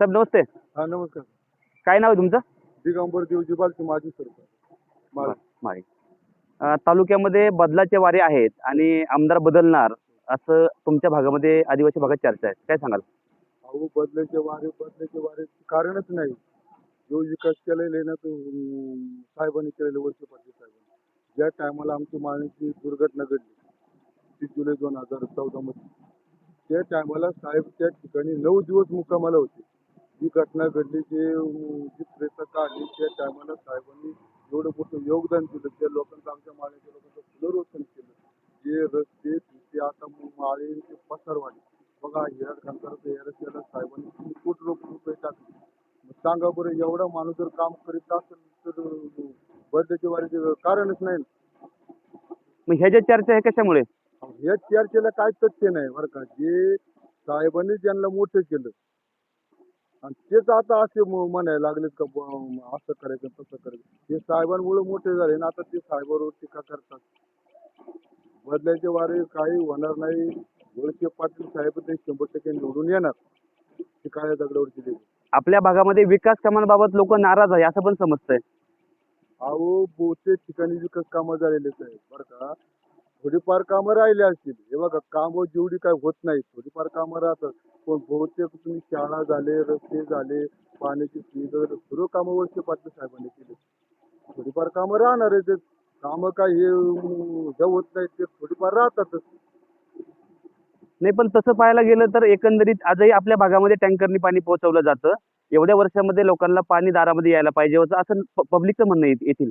साहेब नमस्ते. हा नमस्कार. काय नाव आहे तुमचं? दिगंबर देवजी बालकी माजी सरपंच. माळ माळी अं, तालुक्यामध्ये बदलाचे वारे आहेत आणि आमदार बदलणार असं तुमच्या भागामध्ये आदिवासी भागात चर्चा आहे. काय सांगाल? अहो बदलायचे वारे बदलायचे वारे कारणच नाही. जो विकास केलेला आहे ना तो अं, साहेबांनी केलेले वर्ष पाटील साहेबांनी. ज्या टायमाला आमची माणसाची दुर्घटना घडली तीस जुलै दोन हजार चौदा मध्ये त्या टायमाला साहेब त्या ठिकाणी नऊ दिवस मुक्कामाला होते. जी घटना घडली जे जी प्रेता काढली त्या टायमाला साहेबांनी एवढं मोठं योगदान दिलं. त्या लोकांचं आमच्या माळ्याच्या लोकांचं पुनर्वसन केलं. जे रस्ते ते आता माळेचे पसारवाडी बघा हिराड कंकाराचं या रस्त्याला साहेबांनी तीन कोटी रुपये रुपये टाकले. मग सांगा बरं एवढा माणूस जर काम करीत असेल तर बदल्याचे वारीचे कारणच नाही. मग ह्या ज्या चर्चा आहे कशामुळे? या चर्चेला काय तथ्य नाही बरं का. जे साहेबांनी ज्यांना मोठं केलं आणि तेच आता असे म- म्हणायला लागलेत का असं करायचं तसं करायचं. हे साहेबांमुळे मोठे झाले ना आता ते साहेबांवर टीका करतात. बदलायचे वारे काही होणार नाही. वळसे पाटील साहेब ते शंभर टक्के निवडून येणार. ते काळ्या दगडावरची देवी आपल्या भागामध्ये विकास कामांबाबत लोक नाराज आहे असं पण समजतंय. अहो बहुतेक ठिकाणी विकास कामं झालेलेच आहेत बरं का. थोडीफार कामं राहिले असतील. हे बघा कामं जेवढी काय होत नाही थोडीफार कामं राहतात. पण बहुतेक तुम्ही शाळा झाले रस्ते झाले पाण्याची सुविधा सर्व कामं वर्षे पाटील साहेबांनी केली. थोडीफार कामं राहणार आहे ते कामं काय हे हे होत नाही ते थोडीफार राहतातच. नाही पण तसं पाहायला गेलं तर एकंदरीत आजही आपल्या भागामध्ये टँकरनी पाणी पोहोचवलं जातं. एवढ्या वर्षामध्ये लोकांना पाणी दारामध्ये यायला पाहिजे होतं असं पब्लिकचं म्हणणं येथील.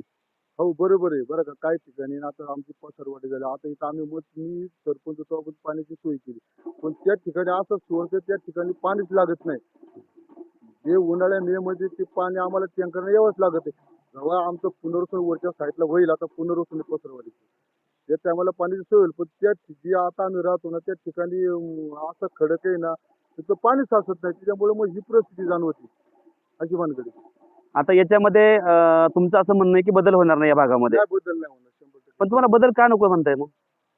हो बरोबर आहे. बरं का काही ठिकाणी आता आमची पसरवाडी झाली. आता इथं आम्ही मग मी सरपंच होतो पाण्याची सोय केली. पण त्या ठिकाणी असं सोडतं त्या ठिकाणी पाणीच लागत नाही. जे उन्हाळ्या मे मध्ये ते पाणी आम्हाला टँकरने यावंच लागत आहे. जेव्हा आमचं पुनर्वसन वरच्या साईडला होईल आता पुनर्वसन आहे पसरवाडी. त्या टायमाला पाण्याची सोय होईल. पण त्या ठि- जे आता आम्ही राहतो ना त्या ठिकाणी अं, असं खडक आहे ना तिथं पाणी साचत नाही. त्याच्यामुळे मग ही परिस्थिती जाणवते. अशी भानगडी. आता याच्यामध्ये तुमचं असं म्हणणं आहे की बदल होणार नाही या भागामध्ये. काय बदल नाही होणार शंभर टक्के. पण तुम्हाला बदल का नको म्हणताय मग?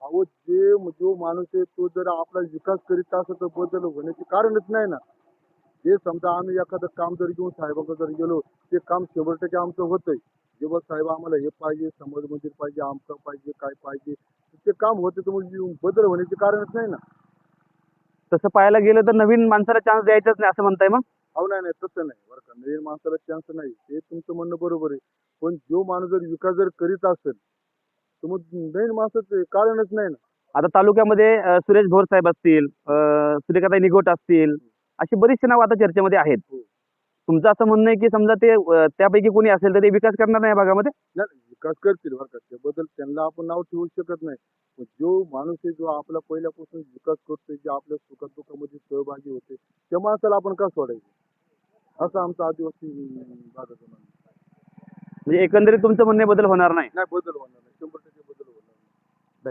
अहो जे जो माणूस आहे तो जर आपला विकास करीत असं तर बदल होण्याचे कारणच नाही ना. जे समजा आम्ही एखादं काम जर घेऊन साहेबांकडे जर गेलो ते काम शंभर टक्के आमचं होतंय. जेव्हा साहेब आम्हाला हे पाहिजे समाज मंदिर पाहिजे आमचं पाहिजे काय पाहिजे ते काम होते तर मग बदल होण्याचे कारणच नाही ना. तसं पाहायला गेलं तर नवीन माणसाला चान्स द्यायचाच नाही असं म्हणताय मग? अहो नाही नाही तसं नाही. बरं का? नवीन माणसाला चान्स नाही. ते तुमचं म्हणणं बरोबर आहे. पण जो माणूस जर विकास जर करीत असेल तर मग नवीन माणसाचं कारणच नाही ना. आता तालुक्यामध्ये अं, सुरेश भोर साहेब असतील अं, सूर्यकांताई निगोट असतील अशी बरीचशी नावं आता चर्चेमध्ये आहेत. हो. तुमचं असं म्हणणं आहे की समजा ते अं, त्यापैकी कोणी असेल तर ते विकास करणार नाही या भागामध्ये? नाही विकास करतील बरं का? त्याबद्दल त्यांना आपण नाव ठेवू शकत नाही. पण जो माणूस आहे जो आपला पहिल्यापासून विकास करतोय जे आपल्या सुखात दुःखामध्ये सहभागी होते त्या माणसाला आपण का सोडायचं? असं आमचं आदिवासी भागाचं म्हणणं आहे. म्हणजे एकंदरीत तुमचं म्हणणे बदल होणार नाही नाही बदल होणार